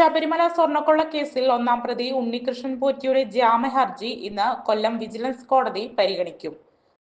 ശബരിമല സ്വർണക്കൊള്ള കേസിൽ ഒന്നാം പ്രതി ഉണ്ണികൃഷ്ണൻ പോറ്റിയുടെ ജാമ്യ ഹർജി ഇന്ന് കൊല്ലം വിജിലൻസ് കോടതി പരിഗണിക്കും.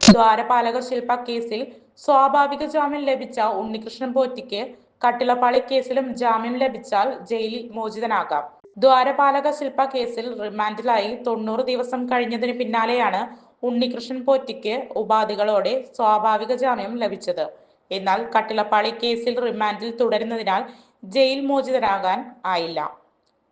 ദ്വാരപാലക ശില്പ കേസിൽ സ്വാഭാവിക ജാമ്യം ലഭിച്ച ഉണ്ണികൃഷ്ണൻ പോറ്റിക്ക് കട്ടിളപ്പാളി കേസിലും ജാമ്യം ലഭിച്ചാൽ ജയിലിൽ മോചിതനാകാം. ദ്വാരപാലക ശില്പ കേസിൽ റിമാൻഡിലായി തൊണ്ണൂറ് ദിവസം കഴിഞ്ഞതിന് പിന്നാലെയാണ് ഉണ്ണികൃഷ്ണൻ പോറ്റിക്ക് ഉപാധികളോടെ സ്വാഭാവിക ജാമ്യം ലഭിച്ചത്. എന്നാൽ കട്ടിളപ്പാളി കേസിൽ റിമാൻഡിൽ തുടരുന്നതിനാൽ ജയിൽ മോചിതരാകാൻ ആയില്ല.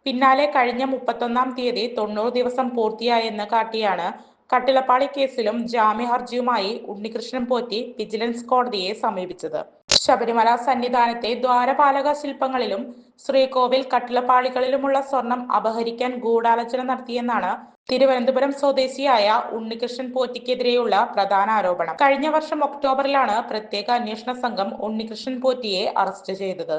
പിന്നാലെ കഴിഞ്ഞ മുപ്പത്തൊന്നാം തീയതി തൊണ്ണൂറ് ദിവസം പൂർത്തിയായെന്ന് കാട്ടിയാണ് കട്ടിളപ്പാളി കേസിലും ജാമ്യ ഹർജിയുമായി ഉണ്ണികൃഷ്ണൻ പോറ്റി വിജിലൻസ് കോടതിയെ സമീപിച്ചത്. ശബരിമല സന്നിധാനത്തെ ദ്വാരപാലക ശില്പങ്ങളിലും ശ്രീകോവിൽ കട്ടിളപ്പാളികളിലുമുള്ള സ്വർണം അപഹരിക്കാൻ ഗൂഢാലോചന നടത്തിയെന്നാണ് തിരുവനന്തപുരം സ്വദേശിയായ ഉണ്ണികൃഷ്ണൻ പോറ്റിക്കെതിരെയുള്ള പ്രധാന ആരോപണം. കഴിഞ്ഞ വർഷം ഒക്ടോബറിലാണ് പ്രത്യേക അന്വേഷണ സംഘം ഉണ്ണികൃഷ്ണൻ പോറ്റിയെ അറസ്റ്റ് ചെയ്തത്.